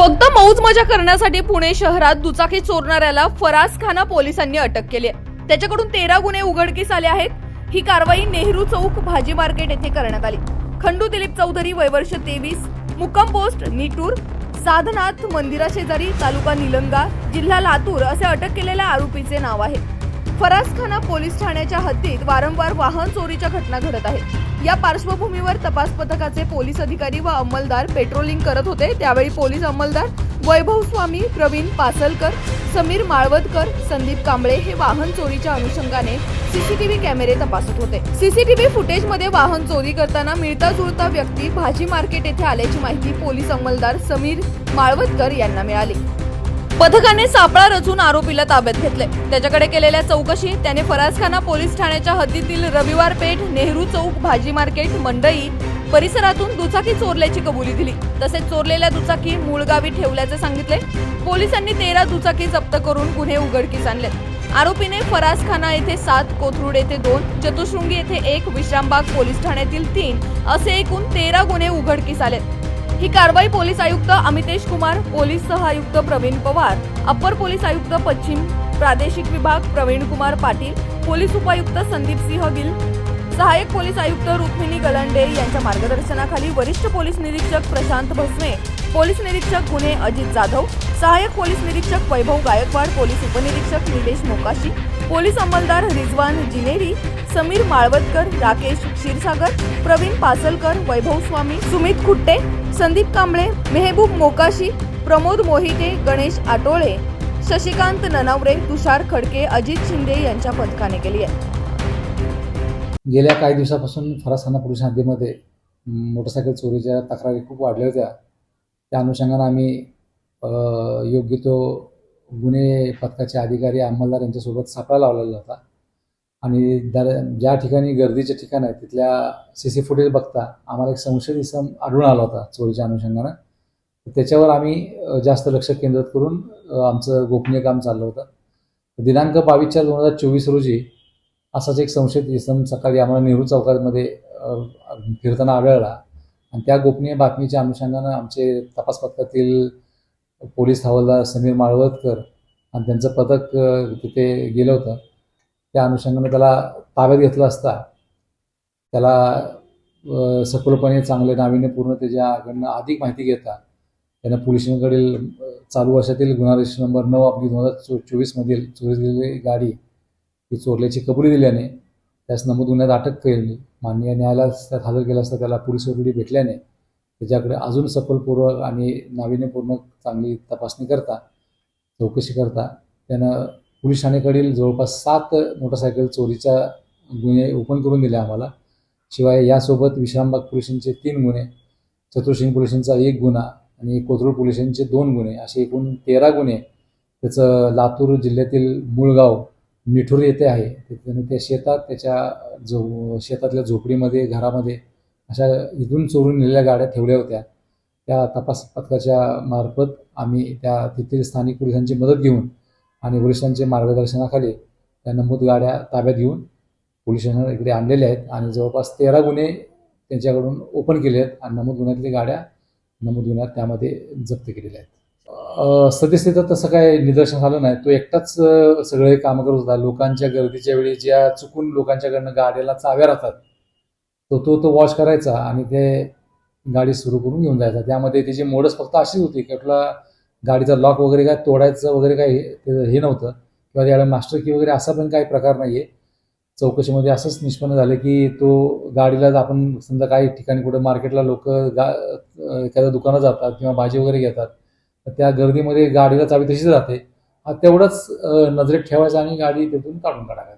फक्त मौज मजा करण्यासाठी पुणे शहरात दुचाकी चोरणाऱ्याला फराज खाना पोलिसांनी अटक केली आहे. त्याच्याकडून तेरा गुन्हे उघडकीस आले आहेत. ही कारवाई नेहरू चौक भाजी मार्केट येथे करण्यात आली. खंडू दिलीप चौधरी वयवर्ष तेवीस मुक्कम पोस्ट निटूर साधनाथ मंदिराशेजारी तालुका निलंगा जिल्हा लातूर असे अटक केलेल्या आरोपीचे नाव आहे. फरासखाना पोलीस ठाण्याच्या हद्दीत वारंवार वाहन चोरीच्या घटना घडत आहेत. या पार्श्वभूमीवर तपास पथकाचे पोलीस अधिकारी व अंमलदार पेट्रोलिंग करत होते. त्यावेळी पोलीस अंमलदार वैभव स्वामी प्रवीण पासलकर समीर माळवदकर संदीप कांबळे हे वाहन चोरीच्या अनुषंगाने सीसीटीव्ही कॅमेरे तपासत होते. सीसीटीव्ही फुटेजमध्ये वाहन चोरी करताना मिळता जुळता व्यक्ती भाजी मार्केट येथे आल्याची माहिती पोलीस अंमलदार समीर माळवदकर यांना मिळाली. पथकाने सापळा रचून आरोपीला ताब्यात घेतले. त्याच्याकडे केलेल्या चौकशीत त्याने फरासखाना पोलीस ठाण्याच्या हद्दीतील रविवार पेठ नेहरू चौक भाजी मार्केट मंडई परिसरातून दुचाकी चोरल्याची कबुली दिली. तसेच चोरलेल्या दुचाकी मूळगावी ठेवल्याचे सांगितले. पोलिसांनी तेरा दुचाकी जप्त करून गुन्हे उघडकीस आणले. आरोपीने फरासखाना येथे सात कोथरूड येथे दोन चतुशृंगी येथे एक विश्रामबाग पोलीस ठाण्यातील तीन असे एकूण तेरा गुन्हे उघडकीस आलेत. ही कारवाई पोलीस आयुक्त अमितेश कुमार पोलीस सहआयुक्त प्रवीण पवार अप्पर पोलीस आयुक्त पश्चिम प्रादेशिक विभाग प्रवीण कुमार पाटील पोलीस उपायुक्त संदीप सिंह गिल सहाय्यक पोलीस आयुक्त रुक्मिणी गलंडे यांच्या मार्गदर्शनाखाली वरिष्ठ पोलीस निरीक्षक प्रशांत भस्मे पोलीस निरीक्षक गुन्हे अजित जाधव सहाय्यक पोलीस निरीक्षक वैभव गायकवाड पोलीस उपनिरीक्षक निलेश मोकाशी पोलीस अंमलदार रिजवान जिनेरी समीर माळवदकर राकेश क्षीरसागर प्रवीण पासलकर वैभव स्वामी सुमित खुट्टे संदीप कांबळे मेहबूब मोकाशी प्रमोद मोहिते गणेश आटोळे शशिकांत ननावरे तुषार खडके अजित शिंदे यांच्या पथकाने केली आहे. गेल्या काही दिवसापासून फरासाना पोलीस हद्दीमध्ये मोटरसायकल चोरीच्या तक्रारी खूप वाढल्या होत्या. त्या अनुषंगानं आम्ही योग्य तो गुन्हे पथकाचे अधिकारी अंमलदार यांच्यासोबत सापळा लावलेला होता. आणि दर ज्या ठिकाणी गर्दीचे ठिकाण आहे तिथल्या सी सी फुटेज बघता आम्हाला एक संशयित इसम आढळून आला होता चोरीच्या अनुषंगानं. त्याच्यावर आम्ही जास्त लक्ष केंद्रित करून आमचं गोपनीय काम चाललं होतं. दिनांक बावीस चार दोन हजार चोवीस रोजी असाच एक संशयित इसम सकाळी आम्हाला नेहरू चौकामध्ये फिरताना आढळला. आणि त्या गोपनीय बातमीच्या अनुषंगानं आमचे तपास पथकातील पोलीस हवालदार समीर माळवदकर आणि त्यांचं पथक तिथे गेलं होतं. त्या अनुषंगानं त्याला ताब्यात घेतलं असता त्याला सखोलपणे चांगले नाविन्यपूर्ण त्याच्याकडनं अधिक माहिती घेता त्यानं पोलिसांकडील चालू वर्षातील गुन्हा रजिस्टर नंबर नऊ अब्दी दोन हजार चो चोवीसमधील चोरी गेलेली गाडी ही चोरल्याची कबुली दिल्याने त्यास नमूद गुन्ह्यात अटक केली. माननीय न्यायालयास त्यात हजर केला असता त्याला पोलीस कोठडी भेटल्याने त्याच्याकडे अजून सफलपूर्वक आणि नाविन्यपूर्ण चांगली तपासणी करता चौकशी करता त्यानं पोलीस ठाणेकडील जवळपास सात मोटरसायकल चोरीच्या गुन्हे ओपन करून दिले आम्हाला. शिवाय यासोबत विश्रामबाग पोलिसांचे तीन गुन्हे चतुर्शिंग पोलिसांचा एक गुन्हा आणि कोथरूड पोलिसांचे दोन गुन्हे असे एकूण तेरा गुन्हे त्याचं लातूर जिल्ह्यातील मूळगाव निठूर येथे आहे. त्याने त्या शेतात त्याच्या जो शेतातल्या झोपडीमध्ये घरामध्ये अशा इथून चोरून नेलेल्या गाड्या ठेवल्या होत्या. त्या तपास पथकाच्या मार्फत आम्ही त्या तेथील स्थानिक पोलिसांची मदत घेऊन आणि वरिष्ठांच्या मार्गदर्शनाखाली त्या नमूद गाड्या ताब्यात घेऊन पोलिसांना इकडे आणलेल्या आहेत आणि जवळपास तेरा गुन्हे त्यांच्याकडून ओपन केले आहेत आणि नमूद गुन्ह्यातल्या गाड्या नमूद गुन्ह्यात त्यामध्ये जप्त केलेल्या आहेत. अ, सद्यस्थितीत तसं काय निदर्शन झालं नाही. तो एकटाच सगळे कामं करत होता. लोकांच्या गर्दीच्या वेळी ज्या चुकून लोकांच्याकडनं गाड्याला चाव्या राहतात तो तो तो वॉश करायचा आणि ते गाडी सुरू करून घेऊन जायचा. त्यामध्ये त्याची मोडच फक्त अशीच होती की आपला गाडीचा लॉक वगैरे काय तोडायचं वगैरे काय ते- हे नव्हतं किंवा त्याला मास्टर की वगैरे असा पण काही प्रकार नाही आहे चौकशीमध्ये असंच निष्पन्न झालं की तो गाडीला आपण समजा काही ठिकाणी कुठं मार्केटला लोक गा एखाद्या दुकानात जातात किंवा भाजी वगैरे घेतात. त्या गर्दीमध्ये गाडीला चावी तशीच राहते. तेवढंच नजरेत ठेवायचं आणि गाडी तिथून काढून काढायला